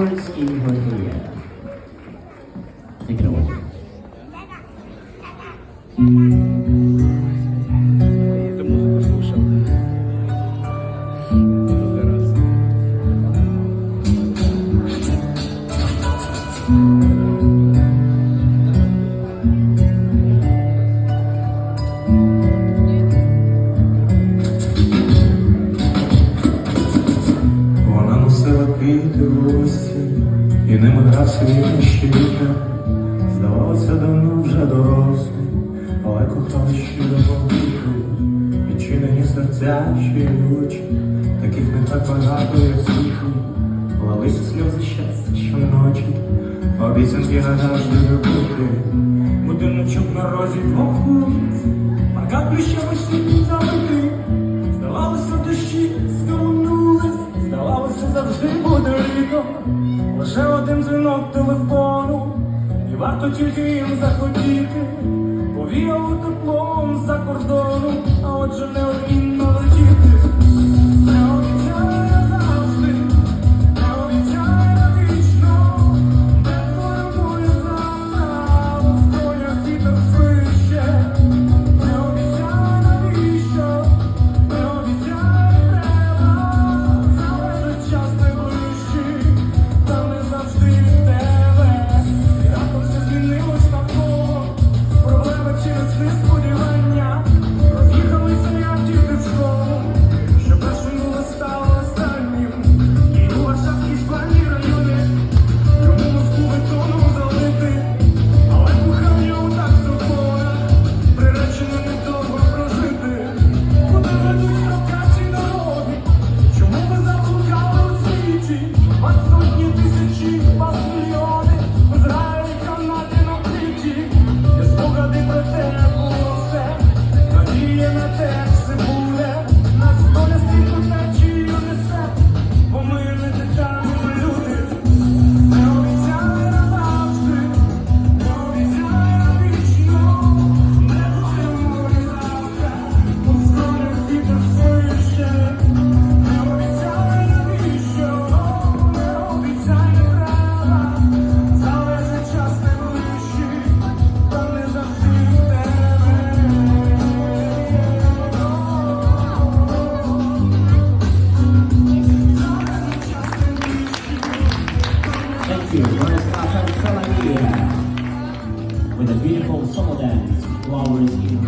flowers in her. Take it away. Olá no céu, aqui de. І ними грав свій щита. Здавалося, давно вже дорослі, але кохали щиро віку. Відчинені серця, щирі очі, таких не так багато, як світлі. Лилися сльози щастя щоночі, обіцянки назавжди любити. Будиночок на розі двох вулиць, парка плющами світлі залити. Лише один дзвінок телефону, і варто тільки їм захотіти. Повіяло теплом за кордону, а отже неодмінно летіти. with a beautiful summer dance, Flowers in